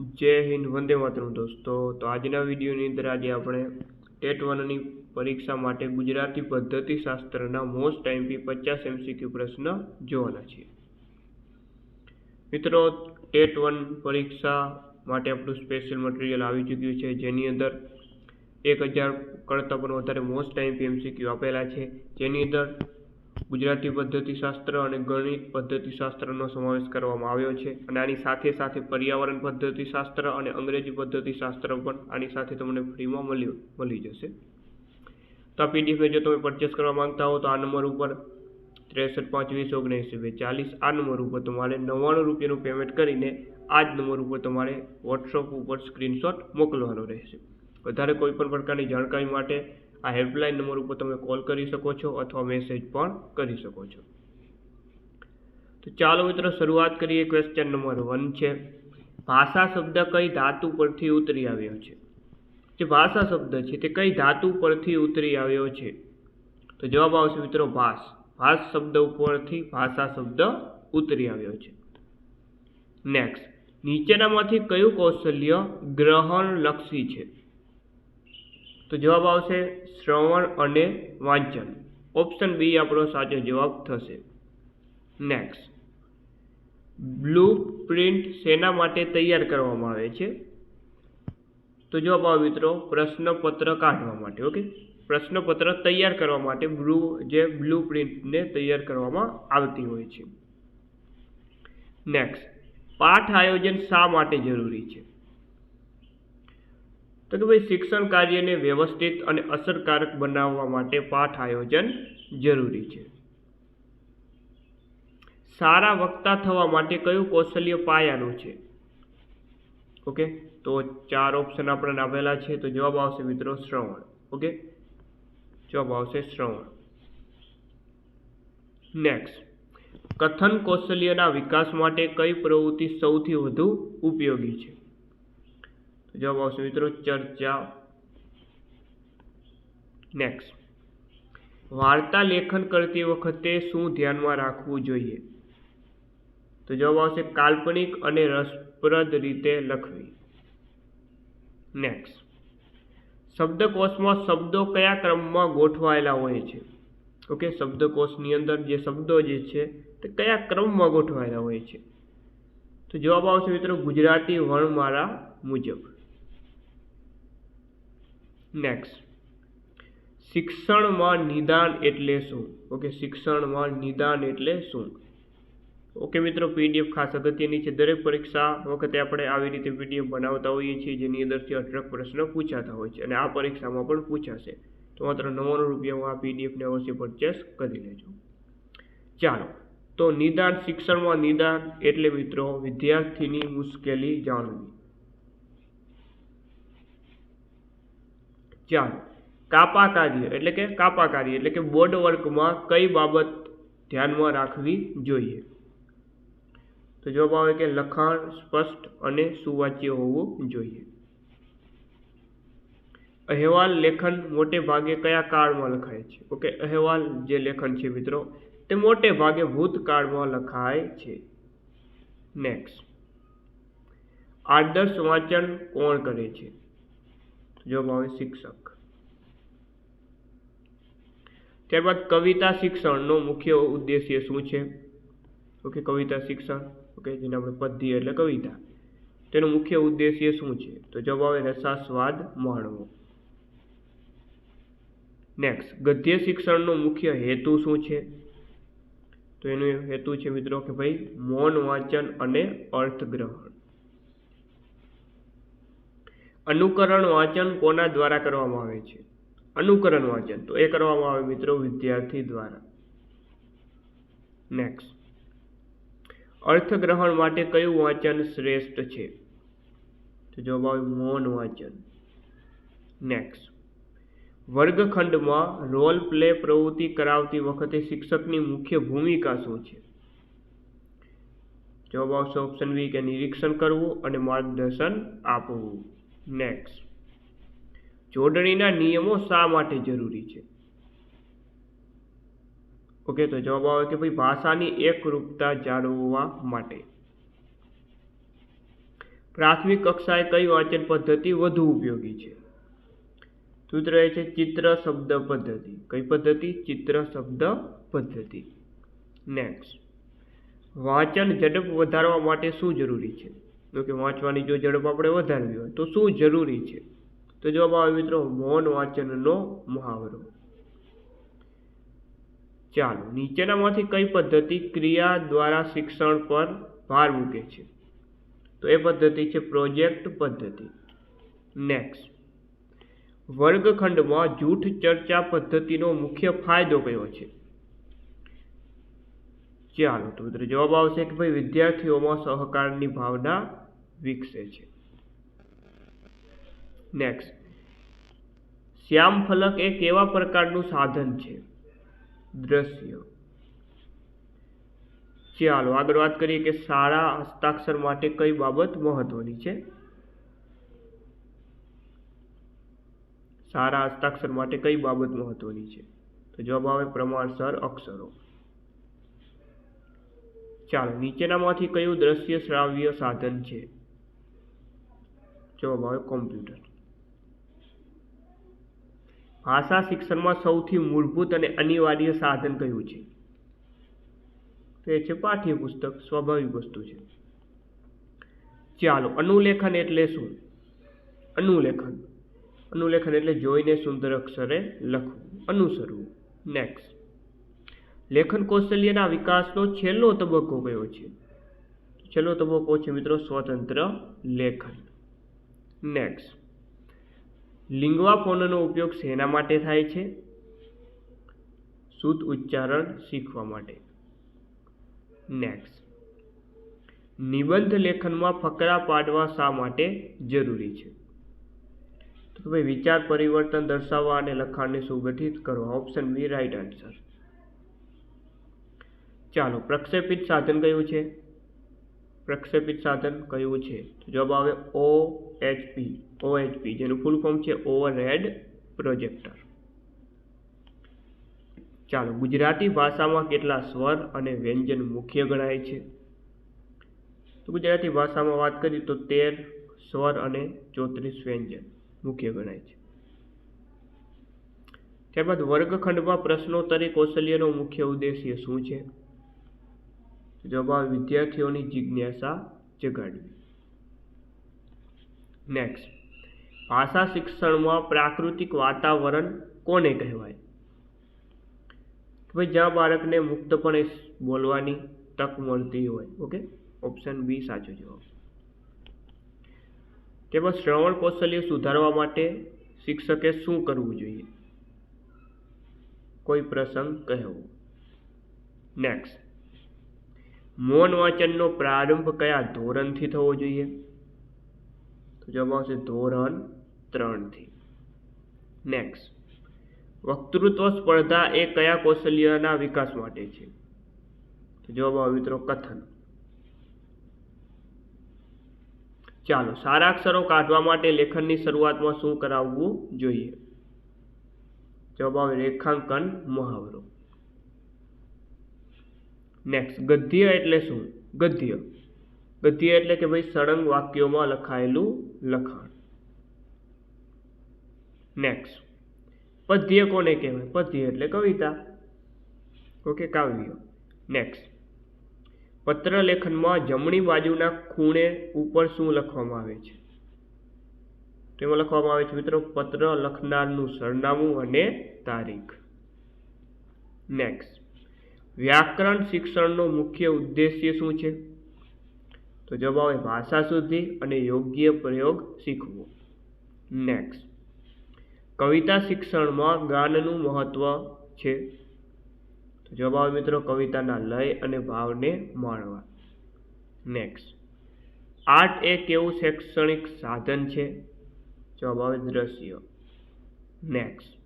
જય હિન્દ, વંદે માતરમ દોસ્તો. તો આજના વિડીયોની અંદર આજે આપણે ટેટ વનની પરીક્ષા માટે ગુજરાતી પદ્ધતિ શાસ્ત્રના મોસ્ટ આઈમ્પી પચાસ એમસીક્યુ પ્રશ્ન જોવાના છીએ. મિત્રો, ટેટ વન પરીક્ષા માટે આપણું સ્પેશિયલ મટીરિયલ આવી ચૂક્યું છે, જેની અંદર એક હજાર કરતાં પણ વધારે મોસ્ટ આઈમ્પી એમસીક્યુ આપેલા છે. જેની અંદર ગુજરાતી પદ્ધતિશાસ્ત્ર અને ગણિત પદ્ધતિશાસ્ત્રનો સમાવેશ કરવામાં આવ્યો છે અને આની સાથે સાથે પર્યાવરણ પદ્ધતિશાસ્ત્ર અને અંગ્રેજી પદ્ધતિશાસ્ત્ર પણ આની સાથે તમને ફ્રીમાં મળ્યું, મળી જશે. તો આ પીડીએફ જો તમે પરચેસ કરવા માંગતા હો તો આ નંબર ઉપર ત્રેસઠ પાંચ વીસ ઓગણએંસી બે ચાલીસ આ નંબર ઉપર તમારે નવ્વાણું રૂપિયાનું પેમેન્ટ કરીને આ જ નંબર ઉપર તમારે વોટ્સઅપ ઉપર સ્ક્રીનશોટ મોકલવાનો રહેશે. વધારે કોઈપણ પ્રકારની જાણકારી માટે આ હેલ્પલાઇન નંબર ઉપર તમે કોલ કરી શકો છો અથવા મેસેજ પણ કરી શકો છો. તો ચાલો મિત્રો શરૂઆત કરીએ ક્વેશ્ચન નંબર વન છે. ભાષા શબ્દ કઈ ધાતુ પરથી ઉતરી આવ્યો છે? જે ભાષા શબ્દ છે તે કઈ ધાતુ પરથી ઉતરી આવ્યો છે? તો જવાબ આવશે મિત્રો ભાષ. ભાષ શબ્દ ઉપરથી ભાષા શબ્દ ઉતરી આવ્યો છે. નેક્સ્ટ નીચેનામાંથી કયું કૌશલ્ય ગ્રહણલક્ષી છે? તો જવાબ આવશે શ્રવણ અને વાંચન. ઓપ્શન બી આપણો સાચો જવાબ થશે. નેક્સ્ટ બ્લુ પ્રિન્ટ શેના માટે તૈયાર કરવામાં આવે છે? તો જવાબ આવે મિત્રો, પ્રશ્નપત્ર કાઢવા માટે ઓકે પ્રશ્નપત્ર તૈયાર કરવા માટે બ્લુ જે બ્લુ પ્રિન્ટને તૈયાર કરવામાં આવતી હોય છે. નેક્સ્ટ પાઠ આયોજન શા માટે જરૂરી છે? તો કે ભાઈ શિક્ષણ કાર્યને વ્યવસ્થિત અને અસરકારક બનાવવા માટે પાઠ આયોજન જરૂરી છે. સારા વક્તા થવા માટે કયું કૌશલ્ય પાયાનું છે? ઓકે, તો ચાર ઓપ્શન આપણને આપેલા છે, તો જવાબ આવશે મિત્રો શ્રવણ. ઓકે, જવાબ આવશે શ્રવણ. નેક્સ્ટ કથન કૌશલ્યના વિકાસ માટે કઈ પ્રવૃત્તિ સૌથી વધુ ઉપયોગી છે? જવાબ આવશે મિત્રો ચર્ચા નેક્સ્ટ વાર્તા લેખન કરતી વખતે શું ધ્યાનમાં રાખવું જોઈએ? તો જવાબ આવશે કાલ્પનિક અને રસપ્રદ રીતે લખવી. નેક્સ્ટ શબ્દકોશમાં શબ્દો કયા ક્રમમાં ગોઠવાયેલા હોય છે? ઓકે શબ્દકોશની અંદર જે શબ્દો જે છે, તે કયા ક્રમમાં ગોઠવાયેલા હોય છે? તો જવાબ આવશે મિત્રો ગુજરાતી વર્ણમાળા મુજબ. નેક્સ્ટ શિક્ષણમાં નિદાન એટલે શું? ઓકે શિક્ષણમાં નિદાન એટલે શું? ઓકે મિત્રો પીડીએફ ખાસ અગત્યની છે. દરેક પરીક્ષા વખતે આપણે આવી રીતે પીડીએફ બનાવતા હોઈએ છીએ, જેની અંદરથી અઢળક પ્રશ્નો પૂછાતા હોય છે અને આ પરીક્ષામાં પણ પૂછાશે. તો માત્ર નવ્વાણું રૂપિયામાં આ પીડીએફને અવશ્ય પરચેસ કરી લેજો. ચાલો. તો નિદાન, શિક્ષણમાં નિદાન એટલે મિત્રો વિદ્યાર્થીની મુશ્કેલી જાણવી. ચાલો કાપા કાર્ય એટલે કે કાપા કાર્ય એટલે કે બોર્ડ વર્કમાં કઈ બાબત ધ્યાનમાં રાખવી જોઈએ? તો જવાબ આવે કે લખાણ સ્પષ્ટ અને સુવાચ્ય હોવું જોઈએ. અહેવાલ લેખન મોટે ભાગે કયા કાળમાં લખાય છે? ઓકે, અહેવાલ જે લેખન છે મિત્રો, તે મોટે ભાગે ભૂતકાળમાં લખાય છે. નેક્સ્ટ આદર્શ વાંચન કોણ કરે છે? જવાબ આવે શિક્ષક. ત્યારબાદ કવિતા શિક્ષણનો મુખ્ય ઉદ્દેશ્ય શું છે? ઓકે, કવિતા શિક્ષણ, ઓકે, જેને આપણે પદ્ય એટલે કવિતા. તેનો મુખ્ય ઉદ્દેશ્ય શું છે? તો જવાબ આવે રસાસ્વાદ માણવો. નેક્સ્ટ ગદ્ય શિક્ષણનો મુખ્ય હેતુ શું છે? તો એનો હેતુ છે મિત્રો કે ભાઈ, મૌન વાંચન અને અર્થગ્રહણ. અનુકરણ વાંચન કોના દ્વારા કરવામાં આવે છે? અનુકરણ વાંચન, તો એ કરવામાં આવે મિત્રો વિદ્યાર્થી દ્વારા. નેક્સ્ટ અર્થગ્રહણ માટે કયું વાંચન શ્રેષ્ઠ છે? તો જવાબ આવે મૌન વાંચન. નેક્સ્ટ વર્ગખંડમાં રોલ પ્લે પ્રવૃત્તિ કરાવતી વખતે શિક્ષકની મુખ્ય ભૂમિકા શું છે? જવાબ આવશે ઓપ્શન બી કે નિરીક્ષણ કરવું અને માર્ગદર્શન આપવું. નેક્સ્ટ જોડણીના નિયમો શા માટે જરૂરી છે? ઓકે તો જવાબ આવે કે ભાઈ ભાષાની એકરૂપતા જાળવવા માટે. પ્રાથમિક કક્ષાએ કઈ વાંચન પદ્ધતિ વધુ ઉપયોગી છે? સૂત્ર એ છે ચિત્ર શબ્દ પદ્ધતિ. કઈ પદ્ધતિ? ચિત્ર શબ્દ પદ્ધતિ. નેક્સ્ટ વાંચન ઝડપ વધારવા માટે શું જરૂરી છે? તો કે વાંચવાની જો ઝડપ આપણે વધારવી હોય, તો શું જરૂરી છે? તો જવાબ આવે મિત્રો, મૌન વાંચનનો મહાવરો. ચાલો, નીચેનામાંથી કઈ પદ્ધતિ ક્રિયા દ્વારા શિક્ષણ પર ભાર મૂકે છે? તો એ પદ્ધતિ છે પ્રોજેક્ટ પદ્ધતિ. નેક્સ્ટ વર્ગખંડમાં જૂઠ ચર્ચા પદ્ધતિનો મુખ્ય ફાયદો કયો છે? ચાલો, તો મિત્રો જવાબ આવશે કે ભાઈ વિદ્યાર્થીઓમાં સહકારની ભાવના વિકસે છે. નેક્સ્ટ શ્યામ ફલક એ કેવા પ્રકારનું સાધન છે? દ્રશ્ય. ચાલો, આગળ વાત કરીએ કે સારા હસ્તાક્ષર માટે કઈ બાબત મહત્વની છે? સારા હસ્તાક્ષર માટે કઈ બાબત મહત્વની છે? તો જવાબ આવે પ્રમાણસર અક્ષરો. ચાલો, નીચેનામાંથી કયું દ્રશ્ય શ્રાવ્ય સાધન છે? જવાબ આવે કોમ્પ્યુટર ભાષા શિક્ષણમાં સૌથી મૂળભૂત અને અનિવાર્ય સાધન કયું છે? તે છે પાઠ્યપુસ્તક, સ્વાભાવિક વસ્તુ છે. ચાલો, અનુલેખન એટલે શું? અનુલેખન. અનુલેખન એટલે જોઈને સુંદર અક્ષરે લખવું, અનુસરવું. નેક્સ્ટ લેખન કૌશલ્યના વિકાસનો છેલ્લો તબક્કો કયો છે? છેલ્લો તબક્કો છે મિત્રો સ્વતંત્ર લેખન. નેક્સ્ટ લિંગવા ફોનનો ઉપયોગ શેના માટે થાય છે? શુદ્ધ ઉચ્ચારણ શીખવા માટે. નેક્સ્ટ નિબંધ લેખનમાં ફકરા પાડવા શા માટે જરૂરી છે? તો ભાઈ, વિચાર પરિવર્તન દર્શાવવા અને લખાણને સુગઠિત કરવા ઓપ્શન બી રાઈટ આન્સર ચાલો, પ્રક્ષેપિત સાધન કયું છે? પ્રક્ષેપિત સાધન કયું છે? તો જવાબ આવે ઓ એચપી ઓ એચપી જેનું ફૂલ ફોર્મ છે ઓવરહેડ પ્રોજેક્ટર ચાલો, ગુજરાતી ભાષામાં કેટલા સ્વર અને વ્યંજન મુખ્ય ગણાય છે? તો ગુજરાતી ભાષામાં વાત કરીએ તો તેર સ્વર અને ચોત્રીસ વ્યંજન મુખ્ય ગણાય છે. ત્યારબાદ વર્ગખંડમાં પ્રશ્નોત્તરી કૌશલ્યનો મુખ્ય ઉદ્દેશ્ય શું છે? જવાબ વિદ્યાર્થીઓની જિજ્ઞાસા જગાડવી. નેક્સ્ટ ભાષા શિક્ષણમાં પ્રાકૃતિક વાતાવરણ કોને કહેવાય? ભાઈ જ્યાં બાળકને મુક્તપણે બોલવાની તક મળતી હોય ઓકે ઓપ્શન બી સાચો જવાબ. તેમાં શ્રવણ કૌશલ્ય સુધારવા માટે શિક્ષકે શું કરવું જોઈએ? કોઈ પ્રસંગ કહેવો. નેક્સ્ટ મૌન વાંચનનો પ્રારંભ કયા ધોરણથી થવો જોઈએ? તો જવાબ આવશે ધોરણ ત્રણથી. નેક્સ્ટ વક્તૃત્વ સ્પર્ધા એ કયા કૌશલ્યના વિકાસ માટે છે? તો જવાબ આવે મિત્રો કથન. ચાલો સારા અક્ષરો કાઢવા માટે લેખનની શરૂઆતમાં શું કરાવવું જોઈએ? જવાબ આવે રેખાંકન મહાવરો. નેક્સ્ટ ગદ્ય એટલે શું? ગદ્ય. ગદ્ય એટલે કે ભાઈ સળંગ વાક્યોમાં લખાયેલું લખાણ. નેક્સ્ટ પદ્ય કોને કહેવાય? પદ્ય એટલે કવિતા. ઓકે કાવ્ય. નેક્સ્ટ પત્ર લેખનમાં જમણી બાજુના ખૂણે ઉપર શું લખવામાં આવે છે? તેમાં લખવામાં આવે છે મિત્રો, પત્ર લખનારનું સરનામું અને તારીખ. નેક્સ્ટ વ્યાકરણ શિક્ષણનો મુખ્ય ઉદ્દેશ્ય શું છે? તો જવાબ ભાષા શુદ્ધિ અને યોગ્ય પ્રયોગ શીખવો. નેક્સ્ટ કવિતા શિક્ષણમાં ગાનનું મહત્વ છે. તો જવાબ મિત્રો કવિતાના લય અને ભાવને માણવા. નેક્સ્ટ આર્ટ એ કેવું શૈક્ષણિક સાધન છે? જવાબ આવે દ્રશ્ય. નેક્સ્ટ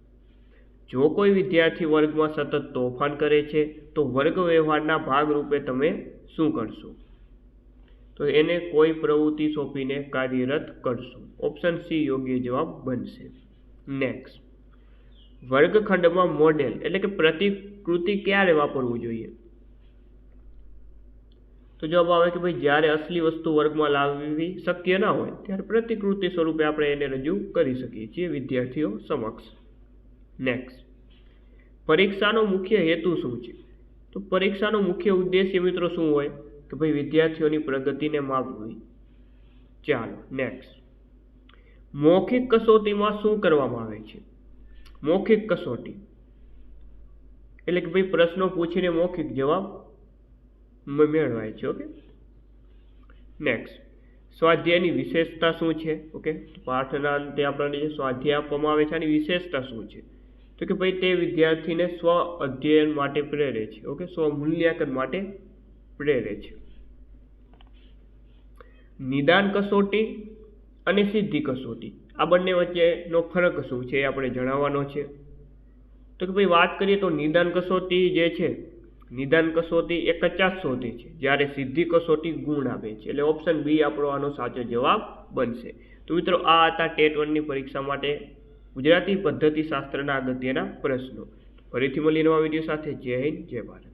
જો કોઈ વિદ્યાર્થી વર્ગમાં સતત તોફાન કરે છે તો વર્ગ વ્યવહારના ભાગરૂપે તમે શું કરશો? તો એને કોઈ પ્રવૃત્તિ સોંપીને કાર્યરત કરશો. ઓપ્શન સી યોગ્ય જવાબ બનશે. નેક્સ્ટ વર્ગખંડમાં મોડેલ એટલે કે પ્રતિકૃતિ ક્યારે વાપરવું જોઈએ? તો જવાબ આવે કે ભાઈ જ્યારે અસલી વસ્તુ વર્ગમાં લાવવી શક્ય ના હોય, ત્યારે પ્રતિકૃતિ સ્વરૂપે આપણે એને રજૂ કરી શકીએ છીએ, વિદ્યાર્થીઓ સમક્ષ. નેક્સ્ટ પરીક્ષાનો મુખ્ય હેતુ શું છે? તો પરીક્ષાનો મુખ્ય ઉદ્દેશ્ય મિત્રો શું હોય? કે ભાઈ વિદ્યાર્થીઓની પ્રગતિને માપવી. ચાલો નેક્સ્ટ મૌખિક કસોટીમાં શું કરવામાં આવે છે? મૌખિક કસોટી. એટલે કે ભાઈ પ્રશ્નો પૂછીને મૌખિક જવાબ મેળવાય છે ઓકે નેક્સ્ટ સ્વાધ્યાયની વિશેષતા શું છે? ઓકે પાઠના અંતે આપણને જે સ્વાધ્યાય આપવામાં આવે છે, આની વિશેષતા શું છે? તો કે ભાઈ તે વિદ્યાર્થીને સ્વ અધ્યયન માટે પ્રેરે છે. ઓકે, સ્વ મૂલ્યાંકન માટે પ્રેરે છે. નિદાન કસોટી અને સિદ્ધિ કસોટી. આ બંને વચ્ચેનો ફરક શું છે એ આપણે જણાવવાનો છે. તો કે ભાઈ વાત કરીએ તો નિદાન કસોટી જે છે, નિદાન કસોટી એ કચાસ શોધે છે. જ્યારે સિદ્ધિ કસોટી ગુણ આપે છે. એટલે ઓપ્શન બી આપણો આનો સાચો જવાબ બનશે. તો મિત્રો આ હતા ટેટ વનની પરીક્ષા માટે ગુજરાતી પદ્ધતિ શાસ્ત્રના અગત્યના પ્રશ્નો. ફરીથી મળીએ વીડિયો સાથે. જય હિન્દ જય ભારત.